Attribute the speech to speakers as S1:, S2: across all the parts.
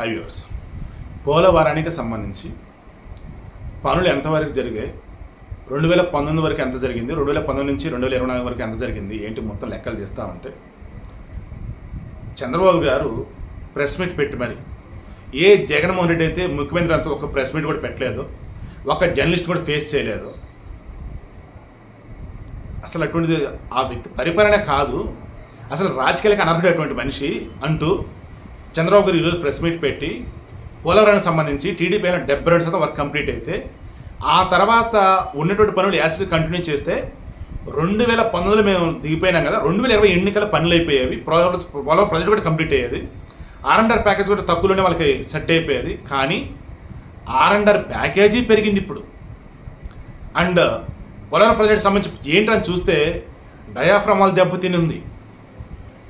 S1: Highways పోలవరానికి సంబంధించి పనులు ఎంతవరకు జరిగాయి? రెండు వేల పంతొమ్మిది వరకు ఎంత జరిగింది? రెండు వేల పంతొమ్మిది నుంచి రెండు వేల ఇరవై నాలుగు వరకు ఎంత జరిగింది? ఏంటి మొత్తం లెక్కలు చేస్తూ ఉంటే? చంద్రబాబు గారు ప్రెస్ మీట్ పెట్టి మరి ఏ జగన్మోహన్ రెడ్డి అయితే ముఖ్యమంత్రి అంతా ఒక ప్రెస్ మీట్ కూడా పెట్టలేదు ఒక జర్నలిస్ట్ కూడా ఫేస్ చేయలేదు అసలు అటువంటిది ఆ వ్యక్తి పరిపాలన కాదు అసలు రాజకీయాలకు అనర్హుడైనటువంటి మనిషి అంటూ చంద్రబాబు గారు ఈరోజు ప్రెస్ మీట్ పెట్టి పోలవరానికి సంబంధించి టీడీపీ అయిన డెబ్బై రెండు శాతం వర్క్ కంప్లీట్ అయితే ఆ తర్వాత ఉన్నటువంటి పనులు యాసిడ్ కంటిన్యూ చేస్తే రెండు వేల పంతొమ్మిదిలో మేము దిగిపోయినాం కదా రెండు వేల ఇరవై ఎన్నికల పనులు అయిపోయేవి పోలవరం పోలవరం ప్రాజెక్ట్ కూడా కంప్లీట్ అయ్యేది. ఆర్ ప్యాకేజ్ కూడా తక్కువలోనే వాళ్ళకి సెట్ అయిపోయేది. కానీ ఆర్ ప్యాకేజీ పెరిగింది ఇప్పుడు. అండ్ పోలవరం ప్రాజెక్ట్ సంబంధించి ఏంటని చూస్తే డయాఫ్రమాల్ దెబ్బతిని ఉంది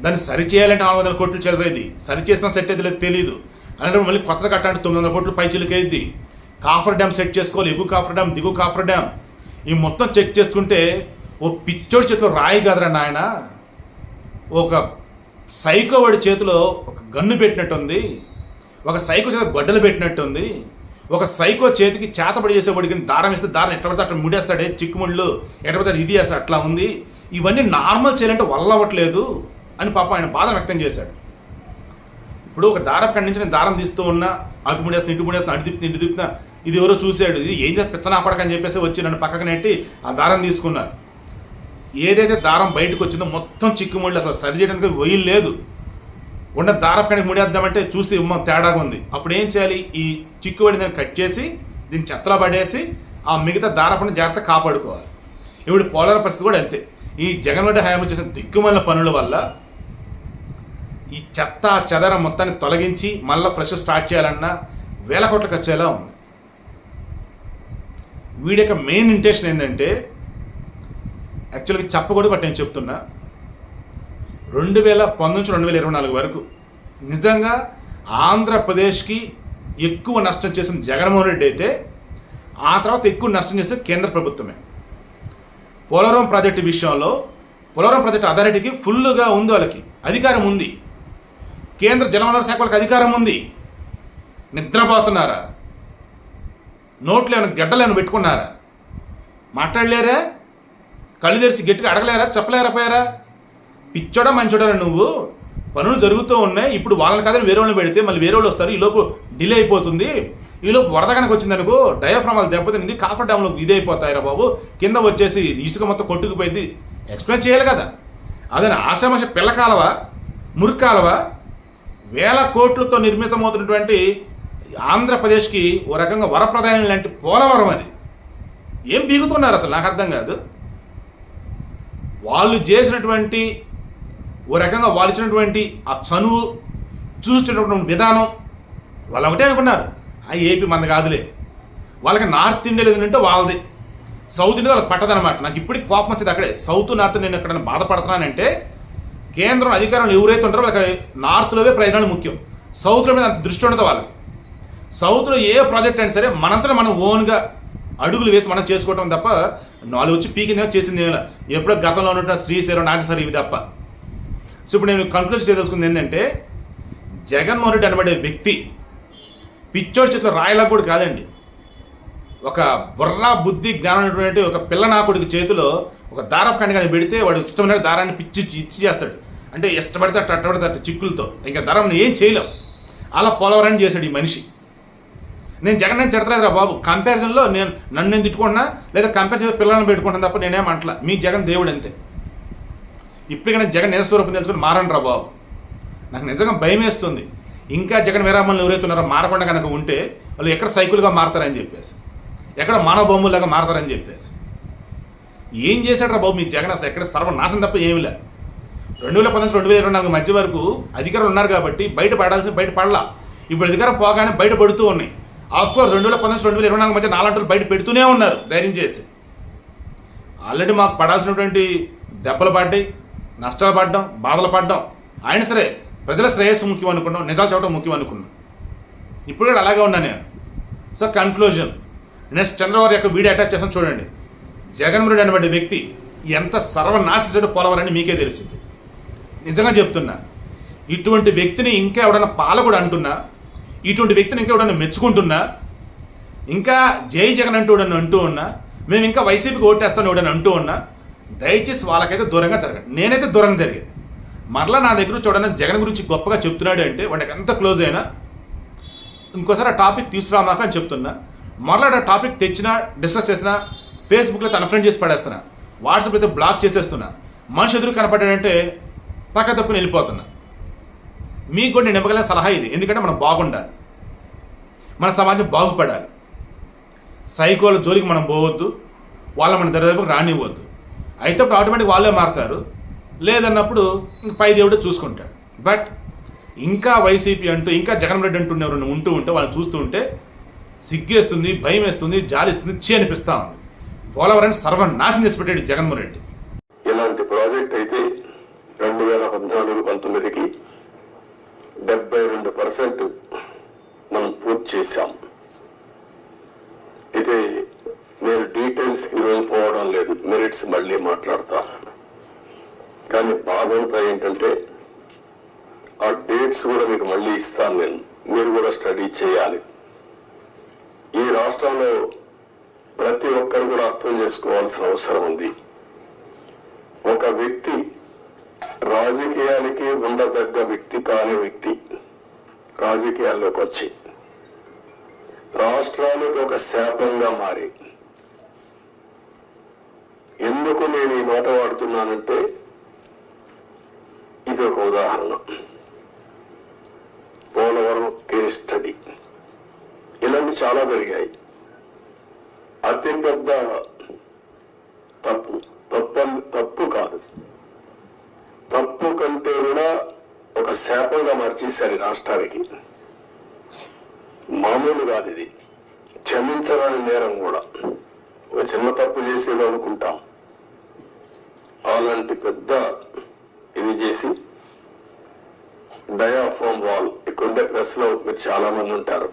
S1: దాన్ని సరిచేయాలంటే నాలుగు వందల కోట్లు చెలరేది. సరి చేసినా సెట్ అయితే లేదు తెలియదు అలాంటి మళ్ళీ కొత్తగా కట్టాలంటే తొమ్మిది వందల కోట్లు పైచిలుకైద్ది కాఫర్ డ్యామ్ సెట్ చేసుకోవాలి ఎగు కాఫర్ డ్యామ్ దిగు కాఫర్ డ్యామ్. ఈ మొత్తం చెక్ చేసుకుంటే ఓ పిచ్చోడి చేతిలో రాయి కదరా నాయన. ఒక సైకో వాడి చేతిలో ఒక గన్ను పెట్టినట్టుంది. ఒక సైకో చేతిలో గొడ్డలు పెట్టినట్టుంది. ఒక సైకో చేతికి చేతపడి చేసేవాడికి దారం ఇస్తే దారం ఎట్ట పడితే అట్లా ముడేస్తాడే చిక్కుముళ్ళు ఎట్ట పడితే ఇది అట్లా ఉంది. ఇవన్నీ నార్మల్ చేయాలంటే వల్ల అవ్వట్లేదు. అని పాపం ఆయన బాధ వ్యక్తం చేశాడు. ఇప్పుడు ఒక దారం కాడి నుంచి నేను దారం తీస్తూ ఉన్నా అటు ముడేస్తున్నా ఇటు ముడేస్తున్నా అటు తిప్పిన ఇటు తిప్పిన ఇది ఎవరో చూశాడు. ఇది ఏం పిచ్చనాపడకని పడకని చెప్పేసి వచ్చి నన్ను పక్కకు నెట్టి ఆ దారం తీసుకున్నారు. ఏదైతే దారం బయటకు వచ్చిందో మొత్తం చిక్కుముళ్ళు అసలు సరి చేయడానికి వెయ్యి లేదు. ఉన్న దారం కడికి ముడేద్దామంటే చూసి ఉమ్మ తేడాగా ఉంది. అప్పుడు ఏం చేయాలి? ఈ చిక్కుబడి దాన్ని కట్ చేసి దీన్ని చెత్తలో పడేసి ఆ మిగతా దారపుని జాగ్రత్త కాపాడుకోవాలి. ఇప్పుడు పోలవరం పరిస్థితి కూడా అంతే. ఈ జగన్మోహన్ హయాంలో చేసిన దిక్కుమైన పనుల వల్ల ఈ చెత్త చెదర మొత్తాన్ని తొలగించి మళ్ళీ ఫ్రెష్ స్టార్ట్ చేయాలన్నా వేల కోట్ల వచ్చేలా ఉంది. వీడి యొక్క మెయిన్ ఇంటెన్షన్ ఏంటంటే యాక్చువల్గా చెప్పకూడదు బట్ నేను చెప్తున్నా. రెండు వేల పంతొమ్మిది నుంచి రెండు వేల ఇరవై నాలుగు వరకు నిజంగా ఆంధ్రప్రదేశ్కి ఎక్కువ నష్టం చేసిన జగన్మోహన్ రెడ్డి అయితే ఆ తర్వాత ఎక్కువ నష్టం చేసే కేంద్ర ప్రభుత్వమే. పోలవరం ప్రాజెక్టు విషయంలో పోలవరం ప్రాజెక్టు అథారిటీకి ఫుల్గా ఉంది వాళ్ళకి. అధికారం ఉంది. కేంద్ర జలవనరుల శాఖ వాళ్ళకి అధికారం ఉంది. నిద్రపోతున్నారా? నోట్లు ఏమైనా ఏమైనా పెట్టుకున్నారా? మాట్లాడలేరా? కళ్ళు తెరిచి గట్టిగా అడగలేరా? చెప్పలేరా పోయారా? పిచ్చోడా మంచోడా నువ్వు? పనులు జరుగుతూ ఉన్నాయి. ఇప్పుడు వాళ్ళని కాదని వేరే వాళ్ళని పెడితే మళ్ళీ వేరే వాళ్ళు వస్తారు. ఈలోపు డిలే అయిపోతుంది. ఈలోపు వరద కనుక వచ్చింది అనుకో డయాఫ్రామాలు దెబ్బతింది. కాఫర్ డ్యామ్లో ఇది అయిపోతాయిరా బాబు. కింద వచ్చేసి ఇసుక మొత్తం కొట్టుకుపోయింది. ఎక్స్ప్లెయిన్ చేయాలి కదా. అదే ఆశామాష పిల్లకాలవా? మురికాలవా? వేల కోట్లతో నిర్మితమవుతున్నటువంటి ఆంధ్రప్రదేశ్కి ఓ రకంగా వరప్రదాయం లాంటి పోలవరం అది. ఏం బీగుతున్నారు అసలు? నాకు అర్థం కాదు. వాళ్ళు చేసినటువంటి ఓ రకంగా వాళ్ళు ఇచ్చినటువంటి ఆ చనువు చూసినటువంటి విధానం వాళ్ళు ఒకటే అనుకున్నారు. ఆ ఏపీ మంది కాదులే. వాళ్ళకి నార్త్ ఇండియా లేదంటే వాళ్ళది. సౌత్ ఇండియా వాళ్ళకి పట్టదనమాట నాకు ఇప్పటికి కోపం వచ్చేది అక్కడే. సౌత్ నార్త్ నేను ఎక్కడైనా బాధపడుతున్నానంటే కేంద్రం అధికారంలో ఎవరైతే ఉంటారో వాళ్ళకి నార్త్లోవే ప్రయోజనాలు ముఖ్యం. సౌత్లో మీద అంత దృష్టి ఉండదు వాళ్ళకి. సౌత్లో ఏ ప్రాజెక్ట్ అయినా సరే మనంతా మనం ఓన్గా అడుగులు వేసి మనం చేసుకోవటం తప్ప నాలుగు వచ్చి పీకింది చేసింది ఏమైనా ఎప్పుడో గతంలో ఉన్నట్టు శ్రీశైలం నాగేశ్వరి ఇవి తప్ప. సో ఇప్పుడు నేను కంక్లూజ్ చేయదలుచుకుంది ఏంటంటే జగన్మోహన్ రెడ్డి అనబడే వ్యక్తి పిచ్చోడి చేతిలో రాయలా కూడా కాదండి. ఒక బుర్ర బుద్ధి జ్ఞానం ఉన్నటువంటి ఒక పిల్లనాకుడికి చేతిలో ఒక దారపు కండి కానీ పెడితే వాడు ఇష్టమైన దారాన్ని పిచ్చి ఇచ్చి చేస్తాడు. అంటే ఇష్టపడితే అట్ట అట్టబడితే అట్ట చిక్కులతో. ఇంకా దారం ఏం చేయలేం. అలా పోలవరం చేశాడు ఈ మనిషి. నేను జగన్ తిడతలేదు రా బాబు. కంపారిజన్లో నేను నన్ను నేను తిట్టుకుంటున్నా? లేదా కంపారిజన్ పిల్లల్ని పెట్టుకుంటాను తప్ప నేనేం అంటలా మీ జగన్ దేవుడు అంతే. ఇప్పటికైనా జగన్ ఏ స్వరూపం తెలుసుకుని మారండి రా బాబు. నాకు నిజంగా భయం వేస్తుంది. ఇంకా జగన్ వీరామల్ని ఎవరైతున్నారో మారకుండా కనుక ఉంటే వాళ్ళు ఎక్కడ సైకిల్గా మారతారని చెప్పేసి. ఎక్కడ మానవ బొమ్మలాగా మారతారని చెప్పేసి. ఏం చేశాడు రా బాబు మీ జగన్ అసలు ఎక్కడ సర్వనాశం తప్ప ఏమి లే. రెండు వేల పంతొమ్మిది రెండు వేల ఇరవై నాలుగు మధ్య వరకు అధికారులు ఉన్నారు కాబట్టి బయట పడాల్సి బయట పడలా. ఇప్పుడు అధికారం పోగానే బయట పడుతూ ఉన్నాయి. కోర్స్ రెండు వేల పంతొమ్మిది రెండు వేల ఇరవై నాలుగు మధ్య నాలుగు బయట పెడుతూనే ఉన్నారు ధైర్యం చేసి. ఆల్రెడీ మాకు పడాల్సినటువంటి దెబ్బలు పడ్డాయి నష్టాలు పడ్డాం బాధలు పడ్డాం. ఆయన సరే ప్రజల శ్రేయస్సు ముఖ్యం అనుకున్నాం నిజాలు చెప్పడం ముఖ్యం అనుకున్నాం. ఇప్పుడు కూడా అలాగే ఉన్నా నేను. సో కన్క్లూజన్ నెక్స్ట్ చంద్రబాబు యొక్క వీడియో అటాచ్ చేసాను చూడండి. జగన్మోహన్ రెడ్డి అనేటువంటి వ్యక్తి ఎంత సర్వనాశించడు పోలవరని మీకే తెలిసింది. నిజంగా చెప్తున్నా ఇటువంటి వ్యక్తిని ఇంకా ఎవడన్నా పాలకుడు అంటున్నా ఇటువంటి వ్యక్తిని ఇంకా ఎవడన్నా మెచ్చుకుంటున్నా ఇంకా జై జగన్ అంటూ అంటూ ఉన్నా మేము ఇంకా వైసీపీకి ఓటేస్తాను ఎవడని అంటూ ఉన్నా దయచేసి వాళ్ళకైతే దూరంగా జరగండి. నేనైతే దూరంగా జరిగేది మరలా నా దగ్గర చూడన్నా జగన్ గురించి గొప్పగా చెప్తున్నాడు అంటే వాడికి ఎంత క్లోజ్ అయినా ఇంకోసారి ఆ టాపిక్ తీసుకురామాక అని చెప్తున్నా మరలా ఆ టాపిక్ తెచ్చినా డిస్కస్ చేసినా ఫేస్బుక్లో తన ఫ్రెండ్ చేసి పడేస్తున్నా. వాట్సాప్ అయితే బ్లాక్ చేసేస్తున్నా. మనిషి ఎదురు కనపడ్డాడంటే పక్క తప్పుని వెళ్ళిపోతున్నా. మీకు కూడా నేను ఇవ్వగల సలహా ఇది. ఎందుకంటే మనం బాగుండాలి. మన సమాజం బాగుపడాలి. సైకోల జోలికి మనం పోవద్దు. వాళ్ళ మన దరిదాపులకు రానివ్వద్దు. అయితే అప్పుడు ఆటోమేటిక్ వాళ్ళే మారుతారు. లేదన్నప్పుడు ఇంక పై దేవుడే చూసుకుంటాడు. బట్ ఇంకా వైసీపీ అంటూ ఇంకా జగన్ రెడ్డి అంటూ ఎవరైనా ఉంటూ ఉంటే వాళ్ళని చూస్తూ ఉంటే సిగ్గేస్తుంది భయం వేస్తుంది జాలిస్తుంది చీ అనిపిస్తూ ఉంది. పోలవరం సర్వం నాశనం చేసి పెట్టాడు జగన్మోహన్ రెడ్డి.
S2: ఇలాంటి ప్రాజెక్ట్ అయితే రెండు వేల పద్నాలుగు పంతొమ్మిదికి డెబ్బై రెండు పర్సెంట్ మనం పూర్తి చేశాం. అయితే నేను డీటెయిల్స్కి ఈరోజు పోవడం లేదు మెరిట్స్ మళ్ళీ మాట్లాడతా. కానీ బాధ అంతా ఏంటంటే ఆ డేట్స్ కూడా మీకు మళ్ళీ ఇస్తాను నేను. మీరు కూడా స్టడీ చేయాలి. ఈ రాష్ట్రంలో ప్రతి ఒక్కరు కూడా అర్థం చేసుకోవాల్సిన అవసరం ఉంది. ఒక వ్యక్తి రాజకీయానికి ఉండదగ్గ వ్యక్తి కాని వ్యక్తి రాజకీయాల్లోకి వచ్చి రాష్ట్రానికి ఒక శాపంగా మారి ఎందుకు నేను ఈ మాట వాడుతున్నానంటే ఇది ఒక ఉదాహరణ. Polavaram case study. ఇలాంటి చాలా జరిగాయి. అతి పెద్ద తప్పు. తప్పు తప్పు కాదు. తప్పు కంటే కూడా ఒక శాపంగా మార్చేశారు రాష్ట్రానికి. మామూలు కాదు ఇది. క్షమించరాని నేరం కూడా. ఒక చిన్న తప్పు చేసేది అనుకుంటాం. అలాంటి పెద్ద ఇది చేసి డయాఫామ్ వాల్ ఇక్కడుండే ప్రెస్లో మీరు చాలా మంది ఉంటారు.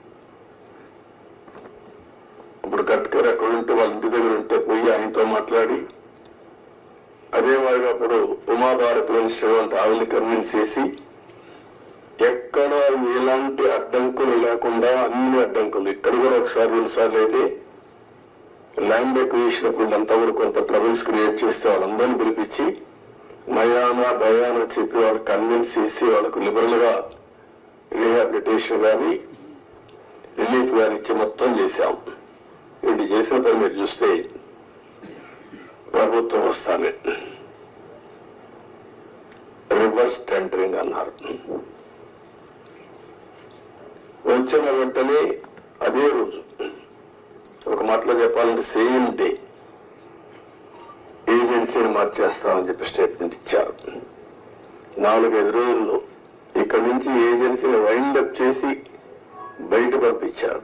S2: ఇప్పుడు గట్కర్ ఎక్కడ ఉంటే వాళ్ళ ఇంటి దగ్గర ఉంటే పోయి ఆయనతో మాట్లాడి అదే మాదిరిగా అప్పుడు ఉమాభారతి మినిస్టర్ ఆవిడని కన్విన్స్ చేసి ఎక్కడ ఎలాంటి అడ్డంకులు లేకుండా అన్ని అడ్డంకులు ఇక్కడ కూడా ఒకసారి రెండు సార్లు అయితే ల్యాండ్ ఎక్విజిషన్ అప్పుడు అంతా కూడా కొంత ట్రబుల్స్ క్రియేట్ చేస్తే వాళ్ళందరినీ పిలిపించి నయానా భయానా చెప్పి వాళ్ళు కన్విన్స్ చేసి వాళ్ళకు లిబరల్గా రీహాబిలిటేషన్ కానీ రిలీఫ్ కానీ ఇచ్చి మొత్తం చేశాము ఇది చేసిన పని మీరు చూస్తే ప్రభుత్వం వస్తానే రివర్స్ టెండరింగ్ అన్నారు. వచ్చిన వెంటనే అదే రోజు ఒక మాటలో చెప్పాలంటే సేమ్ డే ఏజెన్సీని మార్చేస్తామని చెప్పి స్టేట్మెంట్ ఇచ్చారు. నాలుగైదు రోజుల్లో ఇక్కడి నుంచి ఏజెన్సీని వైండప్ చేసి బయట పంపించారు.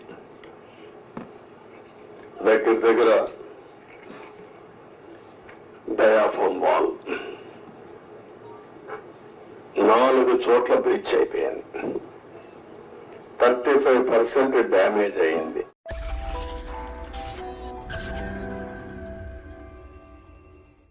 S2: దగ్గర దగ్గర డయాఫోన్ వాల్. నాలుగు చోట్ల బ్రిడ్జ్ అయిపోయింది. థర్టీ ఫైవ్ పర్సెంట్ డ్యామేజ్ అయింది.